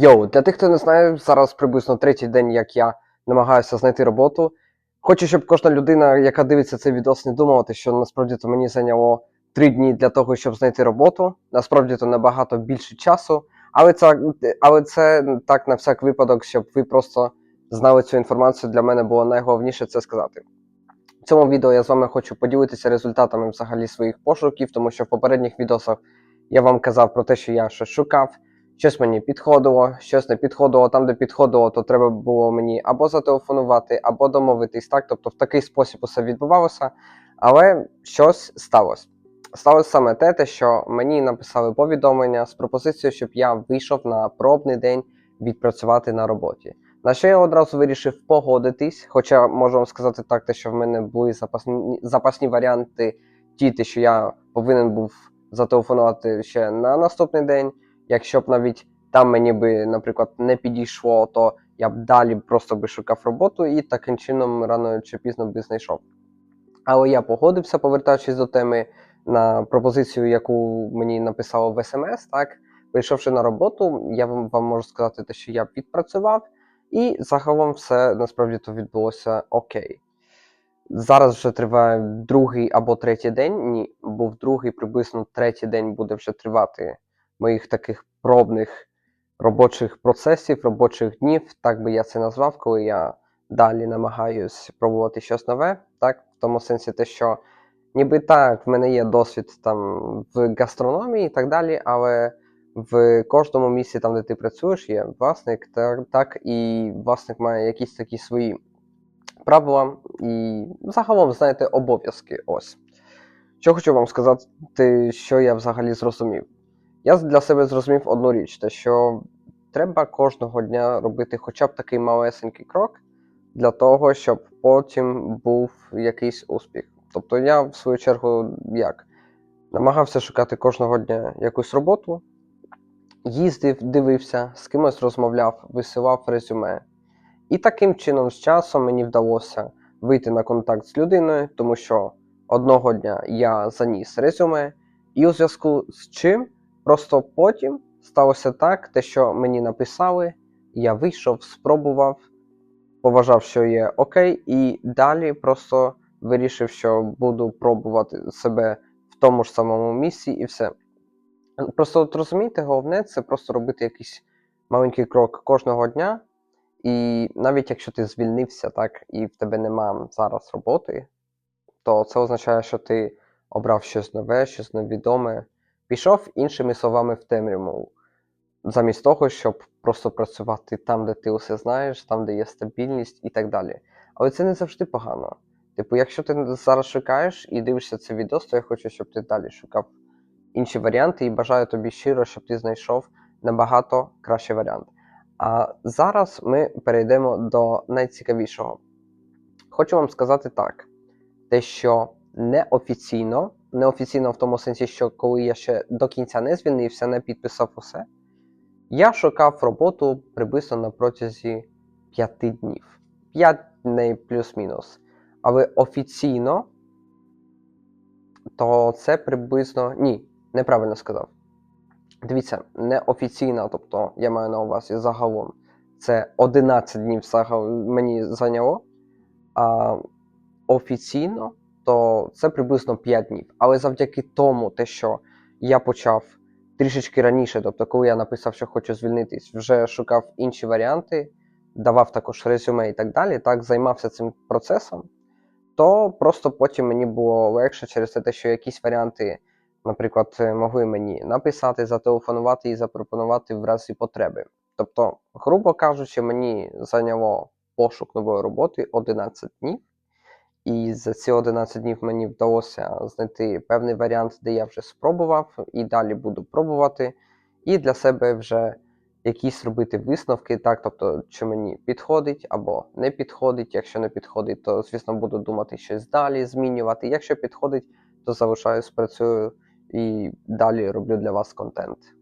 Йоу, для тих, хто не знає, зараз приблизно третій день, як я намагаюся знайти роботу. Хочу, щоб кожна людина, яка дивиться цей відос, не думала, що насправді то мені зайняло три дні для того, щоб знайти роботу. Насправді то набагато більше часу. Але це, але це так на всяк випадок, щоб ви просто знали цю інформацію. Для мене було найголовніше це сказати. В цьому відео я з вами хочу поділитися результатами взагалі своїх пошуків, тому що в попередніх відосах я вам казав про те, що я щось шукав, щось мені підходило, щось не підходило. Там, де підходило, то треба було мені або зателефонувати, або домовитись. Так, тобто в такий спосіб усе відбувалося. Але щось сталося. Сталося саме те, те, що мені написали повідомлення з пропозицією, щоб я вийшов на пробний день відпрацювати на роботі. На що я одразу вирішив погодитись, хоча можу вам сказати так, те, що в мене були запасні, запасні варіанти, ті, що я повинен був зателефонувати ще на наступний день. Якщо б навіть там мені би, наприклад, не підійшло, то я б далі просто би шукав роботу і таким чином рано чи пізно би знайшов. Але я погодився, повертаючись до теми на пропозицію, яку мені написало в смс, так прийшовши на роботу, я вам, вам можу сказати, те, що я відпрацював, і загалом все насправді то відбулося окей. Зараз вже триває другий або третій день. Ні, був другий, приблизно третій день буде вже тривати моїх таких пробних робочих процесів, робочих днів, так би я це назвав, коли я далі намагаюсь пробувати щось нове, так, в тому сенсі, те, що ніби так, в мене є досвід там в гастрономії і так далі, але в кожному місці, там, де ти працюєш, є власник, так, так і власник має якісь такі свої правила і загалом, знаєте, обов'язки. Ось. Що хочу вам сказати, що я взагалі зрозумів. Я для себе зрозумів одну річ, те, що треба кожного дня робити хоча б такий малесенький крок для того, щоб потім був якийсь успіх. Тобто я, в свою чергу, як? Намагався шукати кожного дня якусь роботу, їздив, дивився, з кимось розмовляв, висилав резюме. І таким чином, з часом мені вдалося вийти на контакт з людиною, тому що одного дня я заніс резюме, і у зв'язку з чим просто потім сталося так, те, що мені написали, я вийшов, спробував, поважав, що є окей, і далі просто вирішив, що буду пробувати себе в тому ж самому місці і все. Просто от розумієте, головне це просто робити якийсь маленький крок кожного дня. І навіть якщо ти звільнився, так, і в тебе нема зараз роботи, то це означає, що ти обрав щось нове, щось невідоме, пішов іншими словами в темряву, замість того, щоб просто працювати там, де ти усе знаєш, там, де є стабільність і так далі. Але це не завжди погано. Типу, якщо ти зараз шукаєш і дивишся це відео, то я хочу, щоб ти далі шукав інші варіанти, і бажаю тобі щиро, щоб ти знайшов набагато кращий варіант. А зараз ми перейдемо до найцікавішого. Хочу вам сказати так: те, що неофіційно, неофіційно в тому сенсі, що коли я ще до кінця не звільнився, не підписав усе, я шукав роботу приблизно на протязі 5 днів. 5 днів плюс-мінус. Але офіційно, то це приблизно. Ні, неправильно сказав. Дивіться, неофіційно, тобто я маю на увазі загалом. Це 11 днів мені зайняло. А офіційно, то це приблизно 5 днів. Але завдяки тому, те, що я почав трішечки раніше, тобто, коли я написав, що хочу звільнитись, вже шукав інші варіанти, давав також резюме і так далі, так, займався цим процесом, то просто потім мені було легше через те, що якісь варіанти наприклад, могли мені написати, зателефонувати і запропонувати в разі потреби. Тобто, грубо кажучи, мені зайняло пошук нової роботи 11 днів, і за ці 11 днів мені вдалося знайти певний варіант, де я вже спробував, і далі буду пробувати, і для себе вже якісь робити висновки, так, тобто, чи мені підходить або не підходить. Якщо не підходить, то звісно буду думати щось далі, змінювати. Якщо підходить, то залишаюсь, працюю і далі роблю для вас контент.